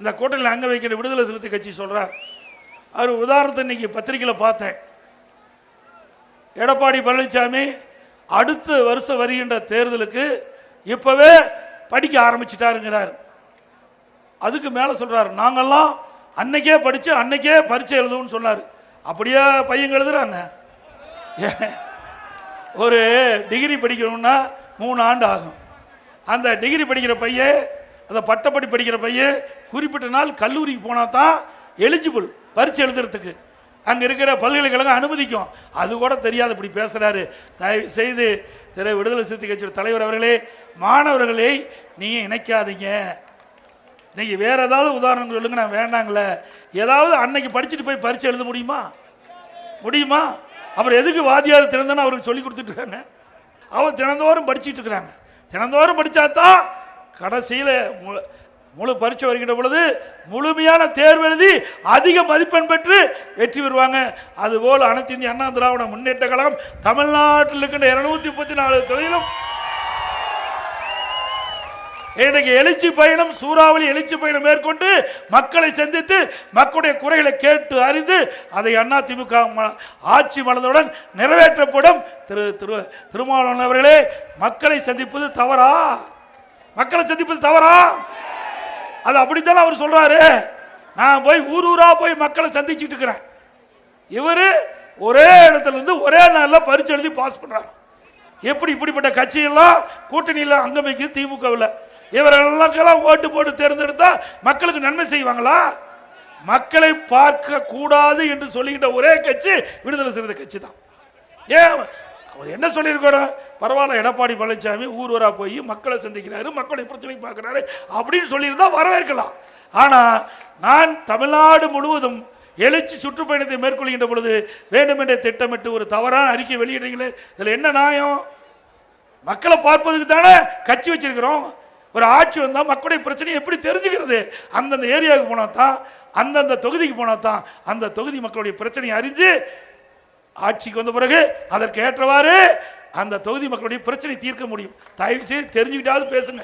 இந்த கூட்டணியில் அங்கே வைக்கிற விடுதலை சிறுத்தை கட்சி சொல்கிறார் அவர் உதாரணத்தை இன்னைக்கு பத்திரிக்கையில் பார்த்தேன். எடப்பாடி பழனிசாமி அடுத்த வருஷம் வருகின்ற தேர்தலுக்கு இப்போவே படிக்க ஆரம்பிச்சிட்டாருங்கிறார். அதுக்கு மேலே சொல்கிறார் நாங்கெல்லாம் அன்னைக்கே படித்து அன்னைக்கே பரீட்சை எழுதுவோம்னு சொன்னார். அப்படியே பையன் எழுதுறாங்க. ஒரு டிகிரி படிக்கணும்னா மூணு ஆண்டு ஆகும். அந்த டிகிரி படிக்கிற பையன் அந்த பட்டப்படி படிக்கிற பையன் குறிப்பிட்ட நாள் கல்லூரிக்கு போனால் தான் எலிஜிபிள் பரீட்சை எழுதுறதுக்கு. அங்கே இருக்கிற பல்கலைக்கழகம் அனுமதிக்கும். அது கூட தெரியாது இப்படி பேசுகிறாரு தயவு செய்து திரு விடுதலை சிறுத்தை கட்சியோட தலைவர் அவர்களே மாணவர்களை நீங்கள் இணைக்காதீங்க. நீங்கள் வேற ஏதாவது உதாரணம் சொல்லுங்க நான் வேண்டாங்களே. ஏதாவது அன்னைக்கு படிச்சுட்டு போய் பரீட்சை எழுத முடியுமா? முடியுமா? அப்புறம் எதுக்கு வாத்தியார் திறந்தன்னு அவருக்கு சொல்லி கொடுத்துட்டு இருக்காங்க? அவர் தினந்தோறும் படிச்சுட்டு இருக்கிறாங்க. தினந்தோறும் படித்தா தான் கடைசியில் முழு முழு பரீட்சை வருகின்ற பொழுது முழுமையான தேர்வு எழுதி அதிக மதிப்பெண் பெற்று வெற்றி பெறுவாங்க. அதுபோல் அனைத்து இந்திய அண்ணா திராவிட முன்னேற்ற கழகம் தமிழ்நாட்டில் இருக்கின்ற இருநூத்தி முப்பத்தி நாலு தொழிலும் இன்றைக்கு எழுச்சி பயணம் சூறாவளி எழுச்சி பயணம் மேற்கொண்டு மக்களை சந்தித்து மக்களுடைய குறைகளை கேட்டு அறிந்து அதை அண்ணா திமுக ம- ஆட்சி மலர்ந்தவுடன் நிறைவேற்றப்படும். திரு திரு திருமாவளவன் அவர்களே மக்களை சந்திப்பது தவறா? மக்களை சந்திப்பது தவறா? அது அப்படித்தானே அவர் சொல்றாரு. நான் போய் ஊர் ஊரா போய் மக்களை சந்திச்சுட்டு இருக்கிறேன். இவர் ஒரே இடத்துல இருந்து ஒரே நாளில் பரிச்சு எழுதி பாஸ் பண்றாரு. எப்படி இப்படிப்பட்ட கட்சியெல்லாம் கூட்டணியில் அங்கம் வைக்குது திமுகவில்? இவரெல்லாம் ஓட்டு போட்டு தேர்ந்தெடுத்தா மக்களுக்கு நன்மை செய்வாங்களா? மக்களை பார்க்க கூடாது என்று சொல்லுகின்ற ஒரே கட்சி விடுதலை சிறந்த கட்சி தான் ஏன் அவர் என்ன சொல்லியிருக்கணும் பரவாயில்ல எடப்பாடி பழனிசாமி ஊர் ஊராக போய் மக்களை சந்திக்கிறாரு மக்களுடைய பிரச்சனை பார்க்குறாரு அப்படின்னு சொல்லியிருந்தா வரவேற்கலாம். ஆனால் நான் தமிழ்நாடு முழுவதும் எழுச்சி சுற்றுப்பயணத்தை மேற்கொள்கின்ற பொழுது வேண்டுமென்றே திட்டமிட்டு ஒரு தவறான அறிக்கை வெளியிடுறீங்களே இதில் என்ன நியாயம்? மக்களை பார்ப்பதுக்கு தானே கட்சி வச்சிருக்கிறோம். ஒரு ஆட்சி வந்தால் மக்களுடைய பிரச்சனையை எப்படி தெரிஞ்சுக்கிறது? அந்தந்த ஏரியாவுக்கு போனால் தான் அந்தந்த தொகுதிக்கு போனால் தான் அந்த தொகுதி மக்களுடைய பிரச்சனையை அறிஞ்சு ஆட்சிக்கு வந்த பிறகு அதற்கு ஏற்றவாறு அந்த தொகுதி மக்களுடைய பிரச்சனை தீர்க்க முடியும். தயவு செய்து தெரிஞ்சுக்கிட்டாவது பேசுங்க.